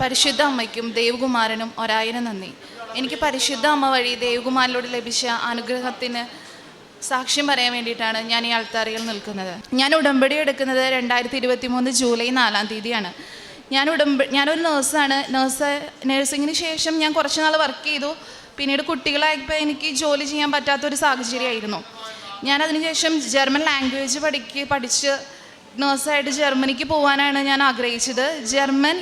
പരിശുദ്ധ അമ്മയ്ക്കും ദേവകുമാരനും ഒരായിരം നന്ദി. എനിക്ക് പരിശുദ്ധ അമ്മ വഴി ദേവകുമാരനോട് ലഭിച്ച അനുഗ്രഹത്തിന് സാക്ഷ്യം പറയാൻ വേണ്ടിയിട്ടാണ് ഞാൻ ഈ അൾത്താറിയിൽ നിൽക്കുന്നത്. ഞാൻ ഉടമ്പടി എടുക്കുന്നത് രണ്ടായിരത്തി ഇരുപത്തി മൂന്ന് ജൂലൈ നാലാം തീയതിയാണ്. ഞാൻ ഉടമ്പ ഞാനൊരു നേഴ്സാണ്. നേഴ്സ് നേഴ്സിങ്ങിന് ശേഷം ഞാൻ കുറച്ച് നാൾ വർക്ക് ചെയ്തു. പിന്നീട് കുട്ടികളായപ്പോൾ എനിക്ക് ജോലി ചെയ്യാൻ പറ്റാത്തൊരു സാഹചര്യമായിരുന്നു. ഞാൻ അതിനുശേഷം ജർമ്മൻ ലാംഗ്വേജ് പഠിക്ക് പഠിച്ച് നേഴ്സായിട്ട് ജർമ്മനിക്ക് പോകാനാണ് ഞാൻ ആഗ്രഹിച്ചത്. ജർമ്മൻ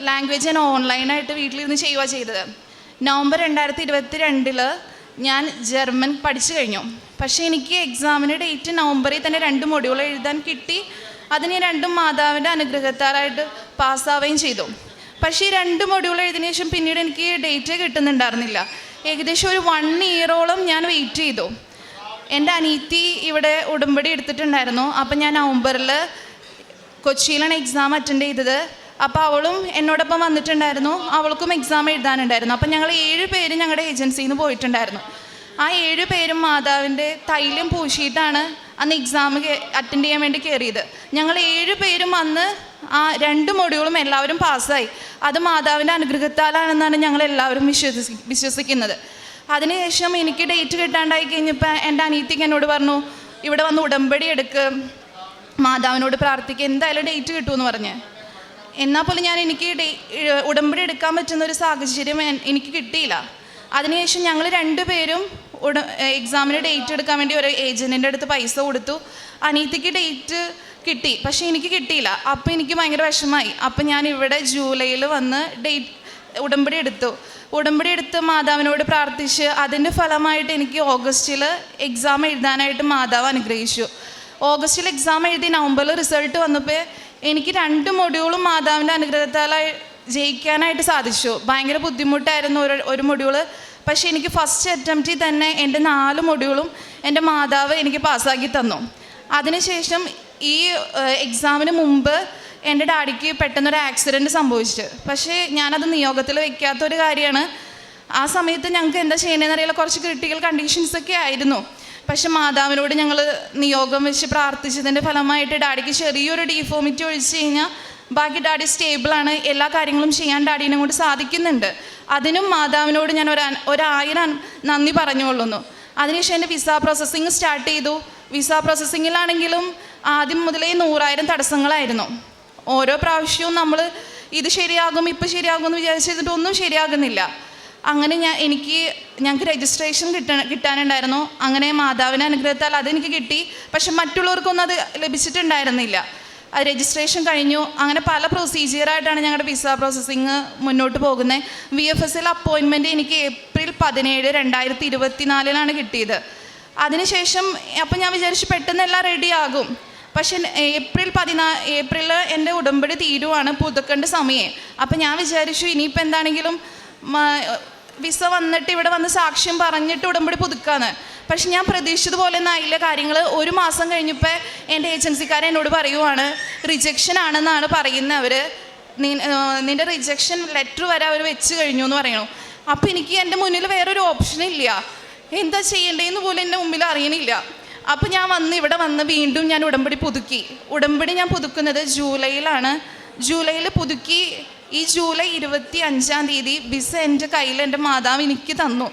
ലാംഗ്വേജ് ഞാൻ ഓൺലൈനായിട്ട് വീട്ടിലിരുന്ന് ചെയ്യുക ചെയ്തത്. നവംബർ രണ്ടായിരത്തി ഇരുപത്തി രണ്ടിൽ ഞാൻ ജർമ്മൻ പഠിച്ചു കഴിഞ്ഞു. പക്ഷേ എനിക്ക് എക്സാമിന് ഡേറ്റ് നവംബറിൽ തന്നെ രണ്ട് മൊഡ്യൂൾ എഴുതാൻ കിട്ടി. അതിന് രണ്ടും മാതാവിന്റെ അനുഗ്രഹത്താലായിട്ട് പാസ്സാവുകയും ചെയ്തു. പക്ഷേ ഈ രണ്ട് മൊഡ്യൂൾ എഴുതിയതിനു ശേഷം പിന്നീട് എനിക്ക് ഡേറ്റ് കിട്ടുന്നുണ്ടായിരുന്നില്ല. ഏകദേശം ഒരു വൺ ഇയറോളം ഞാൻ വെയിറ്റ് ചെയ്തു. എന്റെ അനീത്തി ഇവിടെ ഉടമ്പടി എടുത്തിട്ടുണ്ടായിരുന്നു. അപ്പം ഞാൻ നവംബറിൽ കൊച്ചിയിലാണ് എക്സാം അറ്റൻഡ് ചെയ്തത്. അപ്പോൾ അവളും എന്നോടൊപ്പം വന്നിട്ടുണ്ടായിരുന്നു. അവൾക്കും എക്സാം എഴുതാനുണ്ടായിരുന്നു. അപ്പം ഞങ്ങൾ ഏഴ് പേര് ഞങ്ങളുടെ ഏജൻസിയിൽ നിന്ന് പോയിട്ടുണ്ടായിരുന്നു. ആ ഏഴ് പേരും മാതാവിന്റെ തൈലം പൂശിയിട്ടാണ് അന്ന് എക്സാം അറ്റൻഡ് ചെയ്യാൻ വേണ്ടി കയറിയത് ഞങ്ങൾ ഏഴ് പേരും അന്ന് ആ രണ്ട് മൊഡ്യൂളും എല്ലാവരും പാസ്സായി. അത് മാതാവിന്റെ അനുഗ്രഹത്താലാണെന്നാണ് ഞങ്ങൾ എല്ലാവരും വിശ്വസി വിശ്വസിക്കുന്നത്. അതിനുശേഷം എനിക്ക് ഡേറ്റ് കിട്ടാണ്ടായി കഴിഞ്ഞപ്പോൾ എന്റെ അനീത്തിക്ക് എന്നോട് പറഞ്ഞു ഇവിടെ വന്ന് ഉടമ്പടി എടുക്കുക മാതാവിനോട് പ്രാർത്ഥിക്കുക എന്തായാലും ഡേറ്റ് കിട്ടുമെന്ന് പറഞ്ഞ്. എന്നാൽ പോലും ഞാൻ എനിക്ക് ഉടമ്പടി എടുക്കാൻ പറ്റുന്ന ഒരു സാഹചര്യം എനിക്ക് കിട്ടിയില്ല. അതിനുശേഷം ഞങ്ങൾ രണ്ടുപേരും ഉട എക്സാമിന് ഡേറ്റ് എടുക്കാൻ വേണ്ടി ഒരു ഏജന്റിന്റെ അടുത്ത് പൈസ കൊടുത്തു. അനീതിക്ക് ഡേറ്റ് കിട്ടി പക്ഷേ എനിക്ക് കിട്ടിയില്ല. അപ്പോൾ എനിക്ക് ഭയങ്കര വിഷമമായി. അപ്പം ഞാൻ ഇവിടെ ജൂലൈയിൽ വന്ന് ഡേറ്റ് ഉടമ്പടി എടുത്തു. ഉടമ്പടി എടുത്ത് മാതാവിനോട് പ്രാർത്ഥിച്ച് അതിന്റെ ഫലമായിട്ട് എനിക്ക് ഓഗസ്റ്റിൽ എക്സാം എഴുതാനായിട്ട് മാതാവ് അനുഗ്രഹിച്ചു. ഓഗസ്റ്റിൽ എക്സാം എഴുതി നവംബറിൽ റിസൾട്ട് വന്നപ്പോൾ എനിക്ക് രണ്ട് മൊഡ്യൂളും മാതാവിന്റെ അനുഗ്രഹത്താലായി ജയിക്കാനായിട്ട് സാധിച്ചു. ഭയങ്കര ബുദ്ധിമുട്ടായിരുന്നു ഒരു ഒരു മൊഡ്യൂൾ പക്ഷേ എനിക്ക് ഫസ്റ്റ് അറ്റംപ്റ്റിൽ തന്നെ എന്റെ നാല് മൊഡ്യൂളും എന്റെ മാതാവ് എനിക്ക് പാസ്സാക്കി തന്നു. അതിനുശേഷം ഈ എക്സാമിന് മുമ്പ് എന്റെ ഡാഡിക്ക് പെട്ടെന്നൊരു ആക്സിഡന്റ് സംഭവിച്ചു പക്ഷേ ഞാനത് നിയോഗത്തിൽ വെക്കാത്തൊരു കാര്യമാണ്. ആ സമയത്ത് ഞങ്ങൾക്ക് എന്താ ചെയ്യണമെന്ന് അറിയില്ല. കുറച്ച് ക്രിട്ടിക്കൽ കണ്ടീഷൻസൊക്കെ ആയിരുന്നു. പക്ഷെ മാതാവിനോട് ഞങ്ങൾ നിയോഗം വെച്ച് പ്രാർത്ഥിച്ചതിന്റെ ഫലമായിട്ട് ഡാഡിക്ക് ചെറിയൊരു ഡീഫോമിറ്റി ഒഴിച്ച് കഴിഞ്ഞാൽ ബാക്കി ഡാഡി സ്റ്റേബിളാണ് എല്ലാ കാര്യങ്ങളും ചെയ്യാൻ ഡാഡീനെ കൊണ്ട് സാധിക്കുന്നുണ്ട്. അതിനും മാതാവിനോട് ഞാൻ ഒരു ഒരായിരം നന്ദി പറഞ്ഞുകൊള്ളുന്നു. അതിനുശേഷം എന്റെ വിസ പ്രോസസ്സിങ് സ്റ്റാർട്ട് ചെയ്തു. വിസ പ്രോസസ്സിങ്ങിലാണെങ്കിലും ആദ്യം മുതലേ നൂറായിരം തടസ്സങ്ങളായിരുന്നു. ഓരോ പ്രാവശ്യവും നമ്മൾ ഇത് ശരിയാകും ഇപ്പം ശരിയാകും എന്ന് വിചാരിച്ചിട്ട് ഒന്നും ശരിയാകുന്നില്ല. അങ്ങനെ ഞാൻ എനിക്ക് ഞങ്ങൾക്ക് രജിസ്ട്രേഷൻ കിട്ട കിട്ടാനുണ്ടായിരുന്നു. അങ്ങനെ മാതാവിന്റെ അനുഗ്രഹത്താൽ അതെനിക്ക് കിട്ടി. പക്ഷെ മറ്റുള്ളവർക്കൊന്നും അത് ലഭിച്ചിട്ടുണ്ടായിരുന്നില്ല. ആ രജിസ്ട്രേഷൻ കഴിഞ്ഞു. അങ്ങനെ പല പ്രൊസീജിയറായിട്ടാണ് ഞങ്ങളുടെ വിസ പ്രോസസ്സിങ് മുന്നോട്ട് പോകുന്നത് വി എഫ് എസ് എൽ അപ്പോയിൻമെന്റ് എനിക്ക് ഏപ്രിൽ പതിനേഴ് രണ്ടായിരത്തി ഇരുപത്തിനാലിലാണ് കിട്ടിയത്. അതിനുശേഷം അപ്പം ഞാൻ വിചാരിച്ചു പെട്ടെന്ന് എല്ലാം റെഡിയാകും പക്ഷെ ഏപ്രിൽ പതിനാ ഏപ്രിൽ എന്റെ ഉടമ്പടി തീരുവാണ് പുതുക്കേണ്ട സമയം. അപ്പം ഞാൻ വിചാരിച്ചു ഇനിയിപ്പോൾ എന്താണെങ്കിലും വിസ വന്നിട്ട് ഇവിടെ വന്ന് സാക്ഷ്യം പറഞ്ഞിട്ട് ഉടമ്പടി പുതുക്കാന്ന്. പക്ഷെ ഞാൻ പ്രതീക്ഷിച്ചതുപോലെ ഒന്നും ആയില്ല. കാര്യങ്ങൾ ഒരു മാസം കഴിഞ്ഞപ്പോൾ എന്റെ ഏജൻസിക്കാരൻ എന്നോട് പറയുവാണ് റിജക്ഷൻ ആണെന്നാണ് പറയുന്നത് അവർ നിന്റെ റിജക്ഷൻ ലെറ്റർ വരെ അവർ വെച്ച് കഴിഞ്ഞു എന്ന് പറയണു. അപ്പോൾ എനിക്ക് എന്റെ മുന്നിൽ വേറൊരു ഓപ്ഷൻ ഇല്ല. എന്താ ചെയ്യേണ്ടതെന്ന് പോലും എന്റെ മുമ്പിൽ അറിയണില്ല. അപ്പോൾ ഞാൻ വന്ന് ഇവിടെ വന്ന് വീണ്ടും ഞാൻ ഉടമ്പടി പുതുക്കി. ഉടമ്പടി ഞാൻ പുതുക്കുന്നത് ജൂലൈയിലാണ്. ജൂലൈയിൽ പുതുക്കി ഈ ജൂലൈ ഇരുപത്തി അഞ്ചാം തീയതി വിസ എന്റെ കയ്യിൽ എന്റെ മാതാവ് എനിക്ക് തന്നു.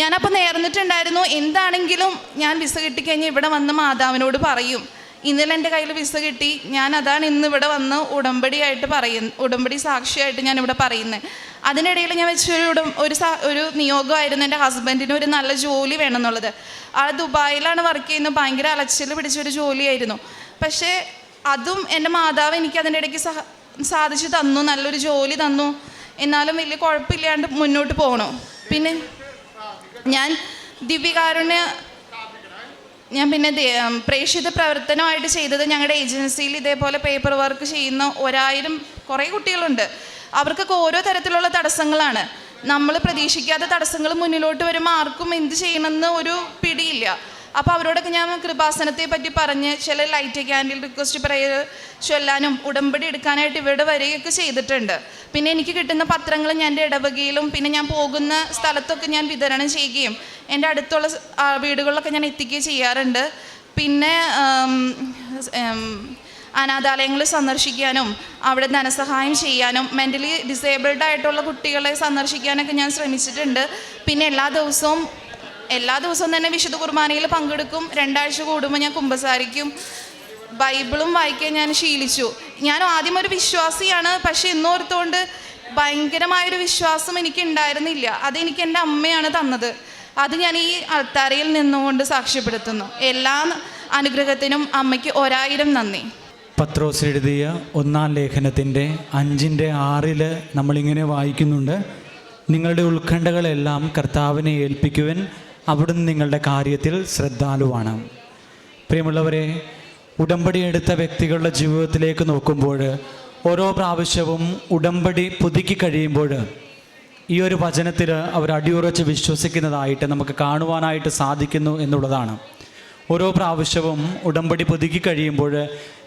ഞാനപ്പോൾ നേർന്നിട്ടുണ്ടായിരുന്നു എന്താണെങ്കിലും ഞാൻ വിസ കിട്ടിക്കഴിഞ്ഞാൽ ഇവിടെ വന്ന് മാതാവിനോട് പറയും. ഇന്നലെ എന്റെ കയ്യിൽ വിസ കിട്ടി ഞാൻ അതാണ് ഇന്ന് ഇവിടെ വന്ന് ഉടമ്പടിയായിട്ട് പറയുന്ന ഉടമ്പടി സാക്ഷിയായിട്ട് ഞാൻ ഇവിടെ പറയുന്നത് അതിനിടയിൽ ഞാൻ വെച്ചൊരു ഉടം ഒരു സാ ഒരു നിയോഗമായിരുന്നു എന്റെ ഹസ്ബൻഡിന് ഒരു നല്ല ജോലി വേണമെന്നുള്ളത്. ആ ദുബായിലാണ് വർക്ക് ചെയ്യുന്നത് ഭയങ്കര അലച്ചിൽ പിടിച്ചൊരു ജോലിയായിരുന്നു. പക്ഷേ അതും എന്റെ മാതാവ് എനിക്ക് അതിന്റെ ഇടയ്ക്ക് സഹ സാധിച്ചു തന്നു നല്ലൊരു ജോലി തന്നു. എന്നാലും വലിയ കുഴപ്പമില്ലാണ്ട് മുന്നോട്ട് പോകണു പിന്നെ ഞാൻ ദിവ്യകാരുണ്യ ഞാൻ പിന്നെ പ്രേക്ഷിത പ്രവർത്തനമായിട്ട് ചെയ്തത് ഞങ്ങളുടെ ഏജൻസിയിൽ ഇതേപോലെ പേപ്പർ വർക്ക് ചെയ്യുന്ന ഒരായിരം കുറേ കുട്ടികളുണ്ട്. അവർക്കൊക്കെ ഓരോ തരത്തിലുള്ള തടസ്സങ്ങളാണ്. നമ്മൾ പ്രതീക്ഷിക്കാത്ത തടസ്സങ്ങൾ മുന്നിലോട്ട് വരുമ്പോൾ ആർക്കും എന്ത് ചെയ്യണമെന്ന് ഒരു പിടിയില്ല. അപ്പോൾ അവരോടൊക്കെ ഞാൻ കൃപാസനത്തെ പറ്റി പറഞ്ഞ് ചില ലൈറ്റ് ക്യാൻഡിൽ റിക്വസ്റ്റ് പ്രയർ ചൊല്ലാനും ഉടമ്പടി എടുക്കാനായിട്ട് ഇവിടെ വരികയൊക്കെ ചെയ്തിട്ടുണ്ട്. പിന്നെ എനിക്ക് കിട്ടുന്ന പത്രങ്ങൾ ഞാൻ എന്റെ ഇടവകയിലും പിന്നെ ഞാൻ പോകുന്ന സ്ഥലത്തൊക്കെ ഞാൻ വിതരണം ചെയ്യുകയും എന്റെ അടുത്തുള്ള വീടുകളിലൊക്കെ ഞാൻ എത്തിക്കുകയും ചെയ്യാറുണ്ട്. പിന്നെ അനാഥാലയങ്ങൾ സന്ദർശിക്കാനും അവിടെ ധനസഹായം ചെയ്യാനും മെന്റലി ഡിസേബിൾഡ് ആയിട്ടുള്ള കുട്ടികളെ സന്ദർശിക്കാനൊക്കെ ഞാൻ ശ്രമിച്ചിട്ടുണ്ട്. പിന്നെ എല്ലാ ദിവസവും എല്ലാ ദിവസവും തന്നെ വിശുദ്ധ കുർബാനയിൽ പങ്കെടുക്കും. രണ്ടാഴ്ച കൂടുമ്പോൾ ഞാൻ കുമ്പസാരിക്കും. ബൈബിളും വായിക്കാൻ ഞാൻ ശീലിച്ചു. ഞാൻ ആദ്യം ഒരു വിശ്വാസിയാണ്. പക്ഷെ ഇന്നോർത്തുകൊണ്ട് ഭയങ്കരമായൊരു വിശ്വാസം എനിക്ക് ഉണ്ടായിരുന്നില്ല അതെനിക്ക് എന്റെ അമ്മയാണ് തന്നത്. അത് ഞാൻ ഈ അൾത്താരയിൽ നിന്നുകൊണ്ട് സാക്ഷ്യപ്പെടുത്തുന്നു. എല്ലാ അനുഗ്രഹത്തിനും അമ്മയ്ക്ക് ഒരായിരം നന്ദി. പത്രോസ് എഴുതിയ ഒന്നാം ലേഖനത്തിന്റെ അഞ്ചിന്റെ ആറിൽ നമ്മളിങ്ങനെ വായിക്കുന്നുണ്ട്. നിങ്ങളുടെ ഉത്കണ്ഠകളെല്ലാം കർത്താവിനെ ഏൽപ്പിക്കുവൻ അവിടുന്ന് നിങ്ങളുടെ കാര്യത്തിൽ ശ്രദ്ധാലുവാണ്. പ്രിയമുള്ളവരെ ഉടമ്പടി എടുത്ത വ്യക്തികളുടെ ജീവിതത്തിലേക്ക് നോക്കുമ്പോൾ ഓരോ പ്രാവശ്യവും ഉടമ്പടി പുതുക്കി കഴിയുമ്പോൾ ഈ ഒരു വചനത്തിൽ അവർ അടിയുറച്ച് വിശ്വസിക്കുന്നതായിട്ട് നമുക്ക് കാണുവാനായിട്ട് സാധിക്കുന്നു എന്നുള്ളതാണ്. ഓരോ പ്രാവശ്യവും ഉടമ്പടി പുതുക്കി കഴിയുമ്പോൾ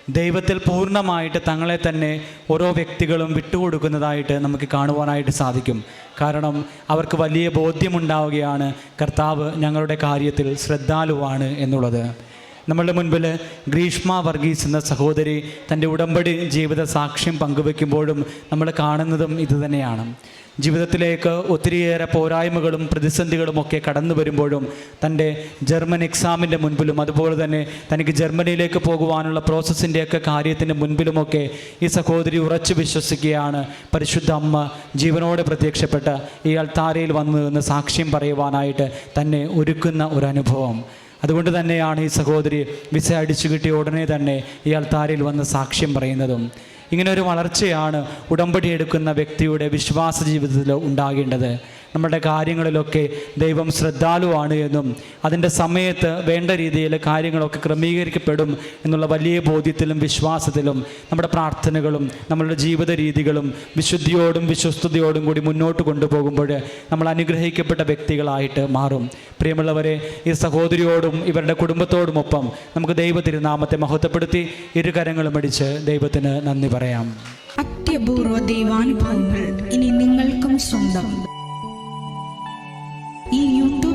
ദൈവത്തിൽ പൂർണമായിട്ട് തങ്ങളെ തന്നെ ഓരോ വ്യക്തികളും വിട്ടുകൊടുക്കുന്നതായിട്ട് നമുക്ക് കാണുവാനായിട്ട് സാധിക്കും. കാരണം അവർക്ക് വലിയ ബോധ്യമുണ്ടാവുകയാണ് കർത്താവ് ഞങ്ങളുടെ കാര്യത്തിൽ ശ്രദ്ധാലുവാണ് എന്നുള്ളത്. നമ്മളുടെ മുൻപിൽ ഗ്രീഷ്മ വർഗീസ് എന്ന സഹോദരി തന്റെ ഉടമ്പടി ജീവിത സാക്ഷ്യം പങ്കുവെക്കുമ്പോഴും നമ്മൾ കാണുന്നതും ഇതുതന്നെയാണ് ജീവിതത്തിലേക്ക് ഒത്തിരിയേറെ പോരായ്മകളും പ്രതിസന്ധികളും ഒക്കെ കടന്നു വരുമ്പോഴും തന്റെ ജർമ്മൻ എക്സാമിന്റെ മുൻപിലും അതുപോലെ തന്നെ തനിക്ക് ജർമ്മനിയിലേക്ക് പോകുവാനുള്ള പ്രോസസ്സിന്റെയൊക്കെ കാര്യത്തിന്റെ മുൻപിലുമൊക്കെ ഈ സഹോദരി ഉറച്ചു വിശ്വസിക്കുകയാണ്. പരിശുദ്ധ അമ്മ ജീവനോടെ പ്രത്യക്ഷപ്പെട്ട ഈ അൾത്താരയിൽ വന്നു എന്ന് സാക്ഷ്യം പറയുവാനായിട്ട് തന്നെ ഒരുക്കുന്ന ഒരു അനുഭവം. അതുകൊണ്ട് തന്നെയാണ് ഈ സഹോദരി വിസ അടിച്ചു കിട്ടിയ ഉടനെ തന്നെ ഈ താരിൽ വന്ന് സാക്ഷ്യം പറയുന്നതും. ഇങ്ങനെ ഒരു വളർച്ചയാണ് ഉടമ്പടി എടുക്കുന്ന വ്യക്തിയുടെ വിശ്വാസ ജീവിതത്തിൽ ഉണ്ടാകേണ്ടത്. നമ്മുടെ കാര്യങ്ങളിലൊക്കെ ദൈവം ശ്രദ്ധാലുവാണ് എന്നും അതിന്റെ സമയത്ത് വേണ്ട രീതിയിൽ കാര്യങ്ങളൊക്കെ ക്രമീകരിക്കപ്പെടും എന്നുള്ള വലിയ ബോധ്യത്തിലും വിശ്വാസത്തിലും നമ്മുടെ പ്രാർത്ഥനകളും നമ്മളുടെ ജീവിത രീതികളും വിശുദ്ധിയോടും വിശ്വസ്തയോടും കൂടി മുന്നോട്ട് കൊണ്ടുപോകുമ്പോൾ നമ്മൾ അനുഗ്രഹിക്കപ്പെട്ട വ്യക്തികളായിട്ട് മാറും. പ്രിയമുള്ളവരെ ഈ സഹോദരിയോടും ഇവരുടെ കുടുംബത്തോടുമൊപ്പം നമുക്ക് ദൈവ തിരുനാമത്തെ മഹത്വപ്പെടുത്തി ഇരുകരങ്ങളും അടിച്ച് ദൈവത്തിന് നന്ദി പറയാം. അത്യപൂർവ ദൈവാനുഭവങ്ങൾ ഇനി നിങ്ങൾക്കും സ്വന്തം.